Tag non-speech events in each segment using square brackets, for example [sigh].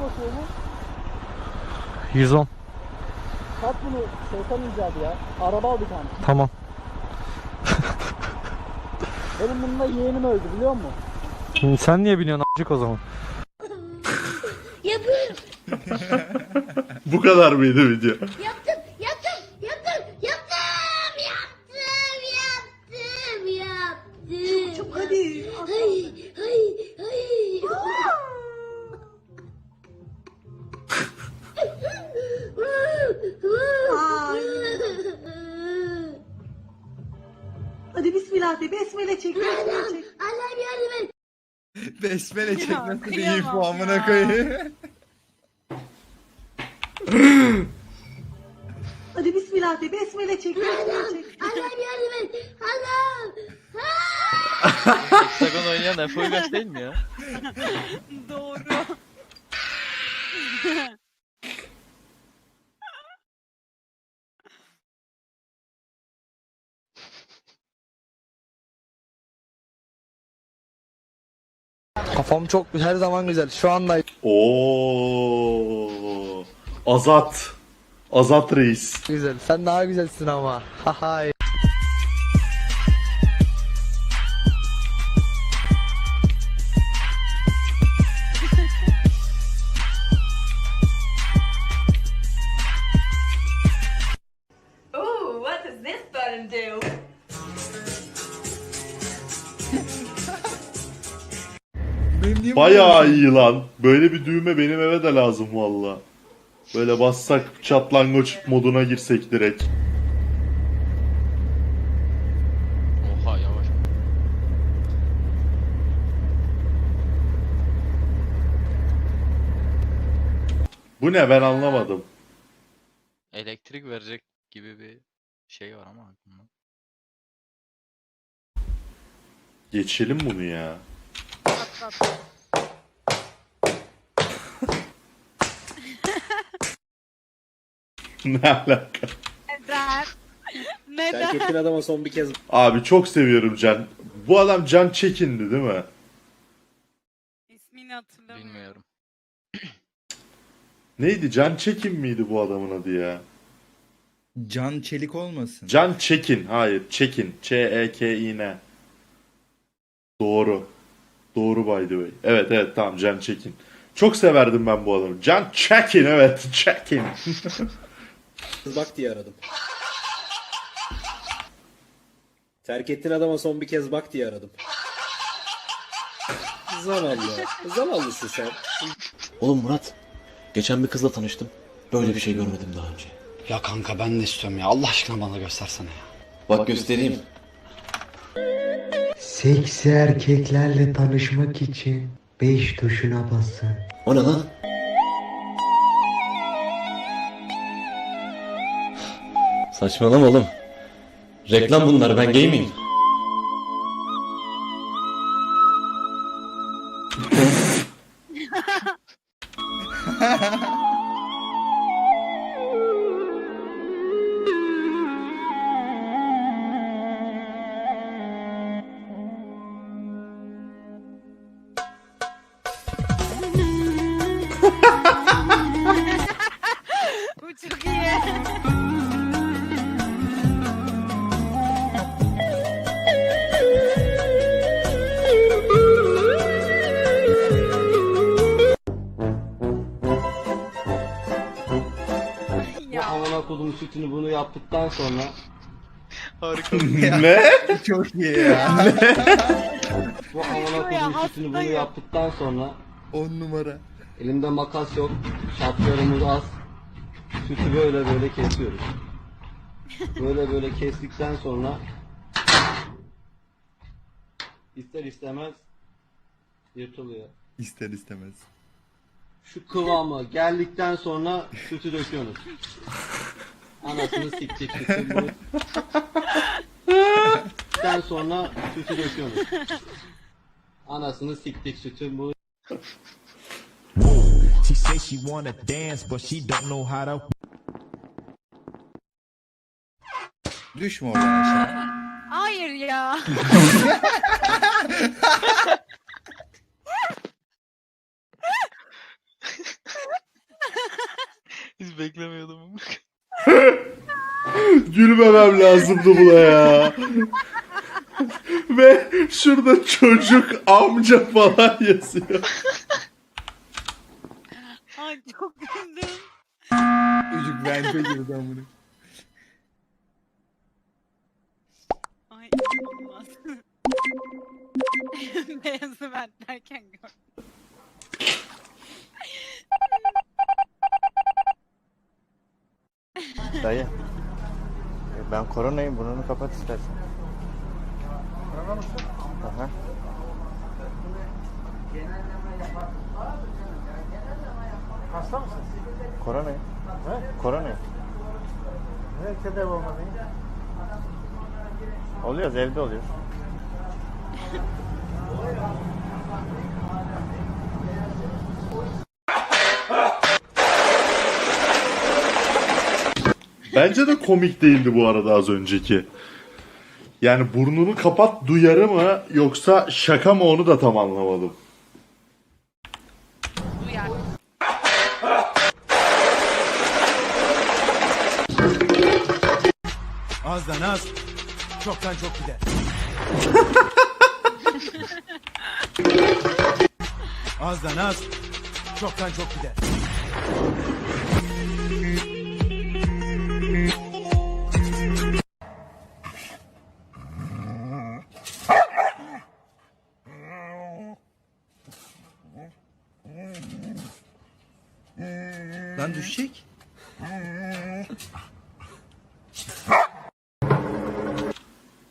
basıyor bu? 110. Sat bunu şeytan icadı ya. Araba aldık hani. Tamam. [laughs] Benim bununla yeğenim öldü biliyor musun? Şimdi sen niye biniyorsun amcık o zaman? Yapıyorum. [laughs] Bu kadar mıydı video? Yaptım. Yaptım. Yaptım. Yaptım. Yaptım. Yaptım. Yaptım. Çok hadi. Hay. Çek besmele çek. [laughs] Allah'ım yardım et. Besmele de iyi kıyamam bu amına ya. koyayım. [laughs] Hadi bismillah de besmele çek besmele çek. [laughs] Allah'ım yardım et. Allah'ım. Hexagon oynayan Efe Uygaç değil mi ya? Kafam çok her zaman güzel. Şu anda Oo. Azat. Azat reis. güzel. Sen daha güzelsin ama. [laughs] Hahay. Bayağı iyi lan. Böyle bir düğme benim eve de lazım valla. Böyle bassak çatlangoç moduna girsek direkt. Oha yavaş. Bu ne ben anlamadım. Elektrik verecek gibi bir şey var ama aklımda. Geçelim bunu ya. [laughs] ne alaka? Neden? Neden? Şirketin adama son bir kez Abi çok seviyorum Can. Bu adam Can Çekin'di değil mi? İsmini hatırlamıyorum. Bilmiyorum. [clears throat] Neydi? Can Çekin miydi bu adamın adı ya? Can Çelik olmasın. Can Çekin. Hayır. Çekin. E Ç-E-K-İ-N. Doğru. Doğru by the way. Evet evet tamam Can Çekin. Çok severdim ben bu adamı. Can Çekin evet. [laughs] Çekin. [laughs] bak diye aradım. Terk ettiğin adama son bir kez bak diye aradım. Zavallı. Zavallısın sen. Oğlum Murat, geçen bir kızla tanıştım. Böyle bir şey görmedim daha önce. Ya kanka ben de istiyorum ya. Allah aşkına bana göstersene ya. Bak göstereyim. Seksi erkeklerle tanışmak için 5 tuşuna basın. O ne lan? Saçmalama oğlum. Reklam bunlar, ben gay miyim? Yaptıktan sonra Harika. [laughs] ne? Çok iyi ya. [laughs] bu amına kodum sütünü bunu yaptıktan sonra 10 numara. elimde makas yok. Şartlarımız az. Sütü böyle böyle kesiyoruz. Böyle böyle kestikten sonra ister istemez yırtılıyor. İster istemez. Şu kıvamı geldikten sonra sütü döküyorsunuz. Anasını siktik sütü bu. Then sonra sütü döküyorsunuz. Anasını siktik sütü bu. She say she wanna dance but she don't know how to Düşme oradan aşağı. hayır ya. Hiç beklemiyordum. [laughs] Gülmemem lazımdı buna ya. Ve şurada çocuk amca falan yazıyor. Ay çok güldüm. Çocuk vente girdi amına. Ay inanılmaz. [laughs] Beyazı ben derken gördüm. Dayı. Ben koronayım burnunu kapat istersen. Korona mısın? Aha. Hasta mısın? Koronayım. He? Koronayım. Ne tedavi olmadın? Oluyoruz evde oluyoruz. Bence de komik değildi bu arada az önceki. Yani burnunu kapat duyarı mı yoksa şaka mı onu da tam anlamadım. Duyar. Azdan az. Çoktan çok gider. Azdan [laughs] az. Çoktan çok gider. Lan düşecek.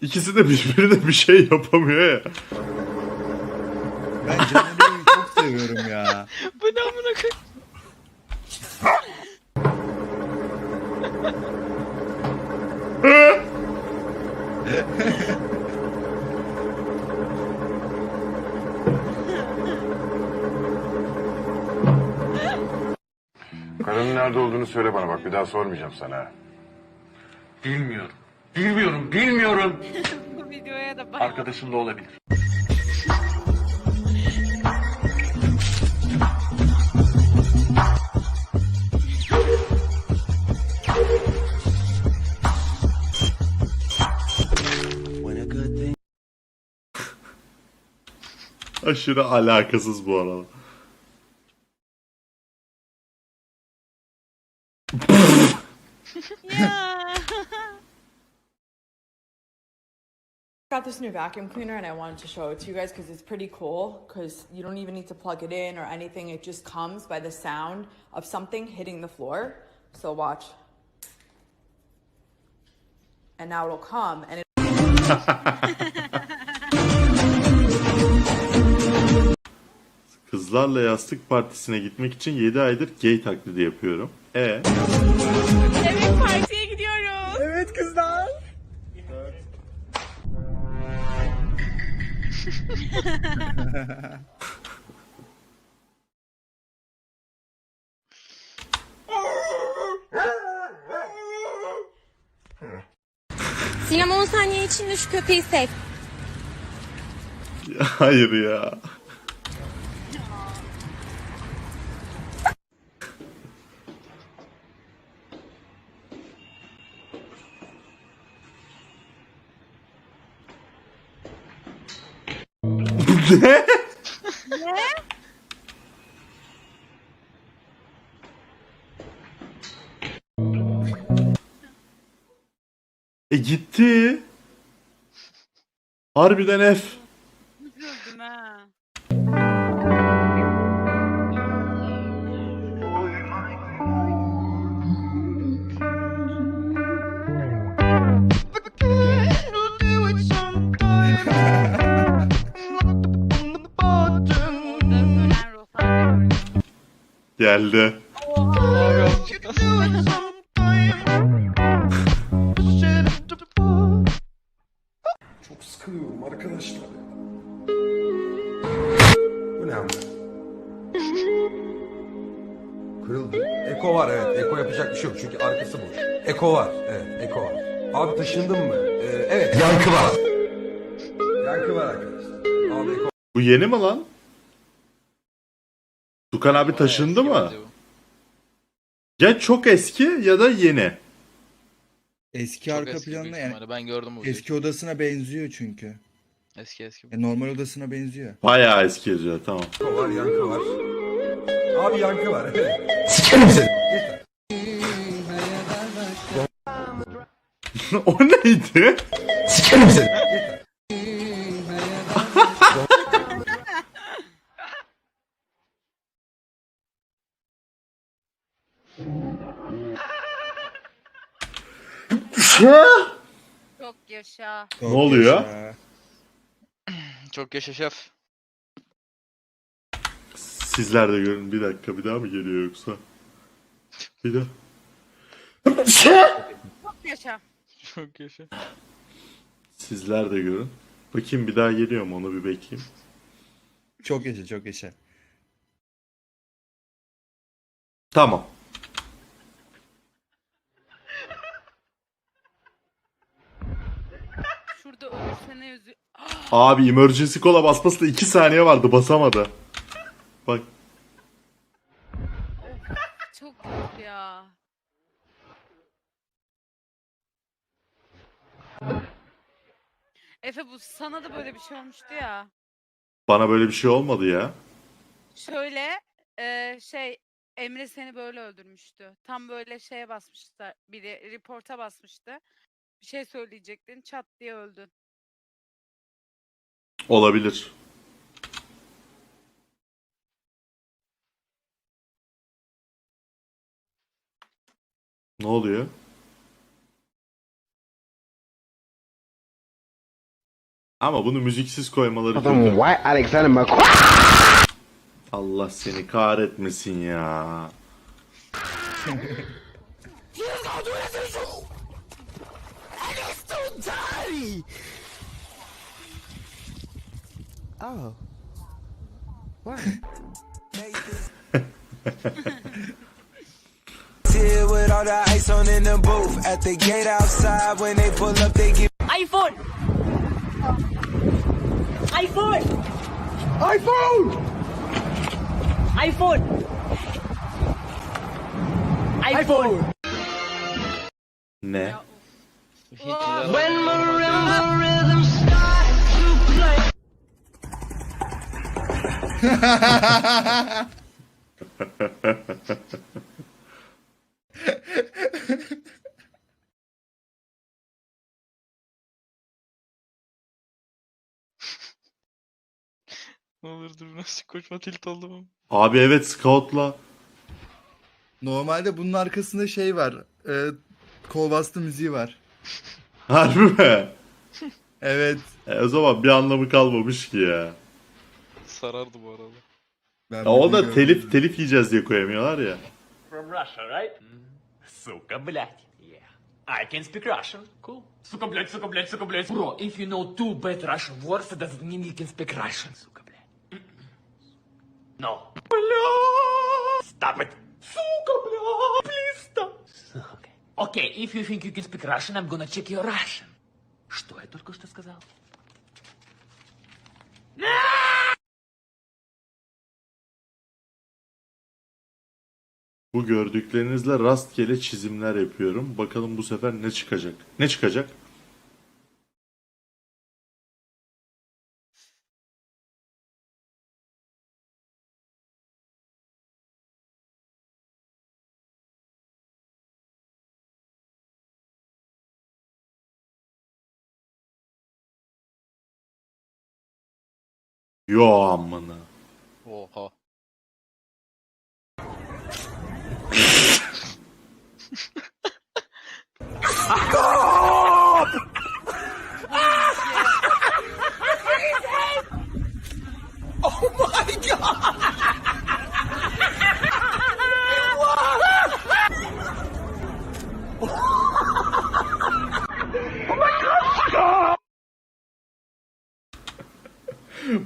İkisi de birbirine bir şey yapamıyor ya. Ben Caner'i çok seviyorum ya. Bu ne amına koyayım? Karının nerede olduğunu söyle bana bak bir daha sormayacağım sana. Bilmiyorum. Bilmiyorum, bilmiyorum. [laughs] Bu videoya da bak. Arkadaşım da olabilir. [laughs] Aşırı alakasız bu arada. [laughs] Ya. [laughs] got this new vacuum cleaner and I wanted to show it to you guys because it's pretty cool because you don't even need to plug it in or anything. It just comes by the sound of something hitting the floor. So watch. And now it'll come and it Kızlarla yastık partisine gitmek için 7 aydır gay taklidi yapıyorum. E Evet partiye gidiyoruz. Evet kızlar. Sinem 10 saniye içinde şu köpeği sev. [laughs] hayır ya. Ne? [laughs] E gitti. Harbiden F. Geldi. Çok sıkılıyorum arkadaşlar. Bu ne ama? Kırıldı. Eko var evet. Eko yapacak bir şey yok çünkü arkası boş. Eko var. Evet Eko var. Abi taşındın mı? Ee, evet. Yankı var. Yankı var arkadaşlar. Abi Eko Bu yeni mi lan? Tukan abi taşındı mı? Ya çok eski ya da yeni. Eski Çok arka eski büyük planı yani. ihtimalle. Ben gördüm bu videoyu. Eski odasına benziyor çünkü. Eski eski. E, normal odasına benziyor. Bayağı eski yazıyor tamam. Var, yankı var. Abi yankı var. Evet. Sikerim seni. [laughs] o neydi? Sikerim seni. Çok yaşa. Çok Ne oluyor? yaşa. [clears throat] Çok yaşa şef. Sizler de görün. Bir dakika bir daha mı geliyor yoksa? Bir daha. Çok yaşa. Çok yaşa. Sizler de görün. Bakayım bir daha geliyor mu onu bir bekleyeyim. Çok yaşa çok yaşa. Tamam. Şurada Abi emergency cola basmasında 2 saniye vardı basamadı. Bak Çok kötü ya. Efe bu sana da böyle bir şey olmuştu ya. bana böyle bir şey olmadı ya. Şöyle eee, şey Emre seni böyle öldürmüştü. Tam böyle şeye basmışlar. Biri reporta basmıştı. Bir şey söyleyecektin. Çat diye öldün. Olabilir. Ne oluyor? Ama bunu müziksiz koymaları kötü. Alexander McQueen. Allah seni kahretmesin ya. Oh. What? with all the ice on in the booth. At the gate outside, when they pull up, they give iPhone. iPhone. iPhone! iPhone. iPhone. Ne? When Ne olur dur nasıl koşma tilt oldum. Abi evet Scout'la Normalde bunun arkasında şey var. E, kol bastı müziği var. harbi mi? Evet. E, o zaman bir anlamı kalmamış ki ya. Sarardı bu arada. Ben ya o da gördüm. telif telif yiyeceğiz diye koyamıyorlar ya. From Russia, right? Сука, блядь. Yeah. I can speak Russian. Cool. Сука, блядь, сука, блядь, сука, блядь. Bro, if you know two bad Russian words, it doesn't mean you can speak Russian. Сука, блядь. No. Блядь. Stop it. Сука, блядь. Please stop. Сука. Okay, if you think you can speak Russian, I'm gonna check your Russian. Что я только что сказал? Bu gördüklerinizle rastgele çizimler yapıyorum. Bakalım bu sefer ne çıkacak? Ne çıkacak? Yo amına. Oha.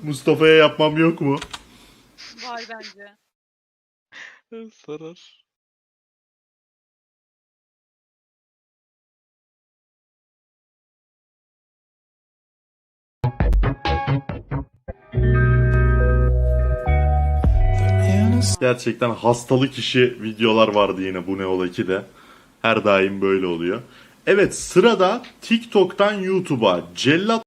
Mustafa'ya yapmam yok mu? Var bence. Sarar. Gerçekten hastalık işi videolar vardı yine bu ne ola ki de. Her daim böyle oluyor. Evet sırada TikTok'tan YouTube'a Cellat